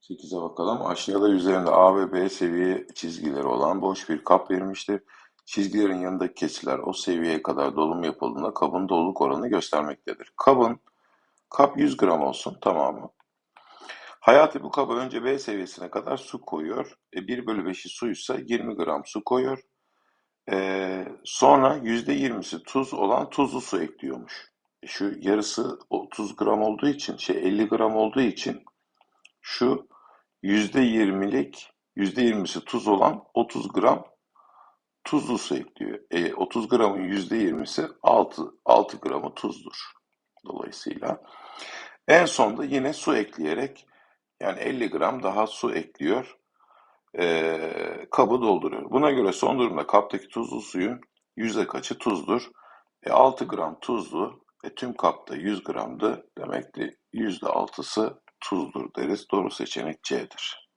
8'e bakalım. Aşağıda üzerinde A ve B seviye çizgileri olan boş bir kap verilmiştir. Çizgilerin yanındaki keçiler o seviyeye kadar dolum yapıldığında kabın doluluk oranını göstermektedir. Kabın, kap 100 gram olsun tamamı. Hayati bu kaba önce B seviyesine kadar su koyuyor. E, 1 bölü 5'i suysa 20 gram su koyuyor. E, sonra %20'si tuz olan tuzlu su ekliyormuş. E, şu yarısı 30 gram olduğu için, şey 50 gram olduğu için şu %20'lik, %20'si tuz olan 30 gram tuzlu su ekliyor. E, 30 gramın %20'si 6, 6 gramı tuzdur. Dolayısıyla en sonda yine su ekleyerek yani 50 gram daha su ekliyor. E, kabı dolduruyor. Buna göre son durumda kaptaki tuzlu suyun yüzde kaçı tuzdur? E, 6 gram tuzlu. E, tüm kapta 100 gramdı. Demek ki yüzde altısı tuzdur deriz. Doğru seçenek C'dir.